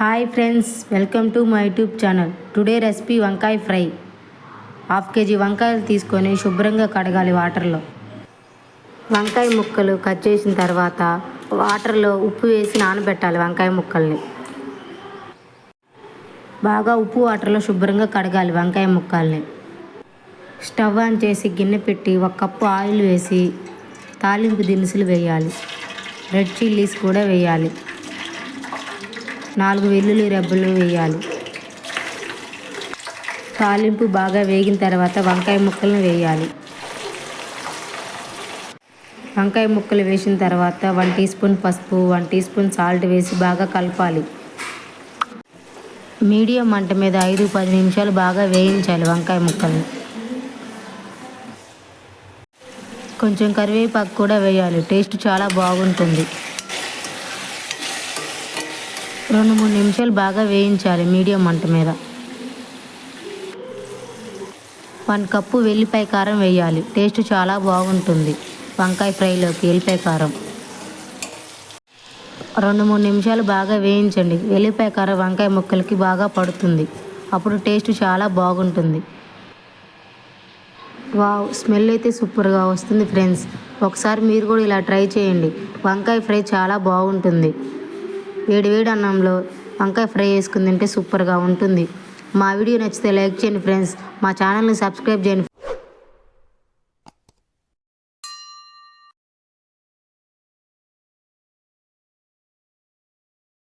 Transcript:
Hi friends welcome to my YouTube channel today recipe వంకాయ fry. Half KG వంకాయలు తీసుకొని శుభ్రంగా కడగాలి వాటర్లో. వంకాయ ముక్కలు కట్ చేసిన తర్వాత వాటర్లో ఉప్పు వేసి నానబెట్టాలి వంకాయ ముక్కల్ని. బాగా ఉప్పు వాటర్లో శుభ్రంగా కడగాలి వంకాయ ముక్కల్ని. స్టవ్ ఆన్ చేసి గిన్నె పెట్టి ఒక కప్పు ఆయిల్ వేసి తాలింపు దినుసులు వేయాలి. రెడ్ చిల్లీస్ కూడా వేయాలి. నాలుగు వెల్లుల్లి రెబ్బలు వేయాలి. తాలింపు బాగా వేగిన తర్వాత వంకాయ ముక్కలను వేయాలి. వంకాయ ముక్కలు వేసిన తర్వాత వన్ టీ స్పూన్ పసుపు వన్ టీ స్పూన్ సాల్ట్ వేసి బాగా కలపాలి. మీడియం మంట మీద ఐదు పది నిమిషాలు బాగా వేయించాలి వంకాయ ముక్కల్ని కొంచెం కరివేపాకు కూడా వేయాలి. టేస్ట్ చాలా బాగుంటుంది. రెండు మూడు నిమిషాలు బాగా వేయించాలి మీడియం మంట మీద. వన్ కప్పు వెల్లిపాయ కారం వేయాలి. టేస్ట్ చాలా బాగుంటుంది. వంకాయ ఫ్రైలోకి వెల్లిపాయ కారం. రెండు మూడు నిమిషాలు బాగా వేయించండి. వెల్లిపాయ కారం వంకాయ ముక్కలకి బాగా పడుతుంది. అప్పుడు టేస్ట్ చాలా బాగుంటుంది. వావ్ స్మెల్ అయితే సూపర్గా వస్తుంది ఫ్రెండ్స్. ఒకసారి మీరు కూడా ఇలా ట్రై చేయండి. వంకాయ ఫ్రై చాలా బాగుంటుంది. వేడివేడి అన్నంలో వంకాయ ఫ్రై వేసుకుని తింటే సూపర్గా ఉంటుంది. మా వీడియో నచ్చితే లైక్ చేయండి ఫ్రెండ్స్. మా ఛానల్ని సబ్స్క్రైబ్ చేయండి.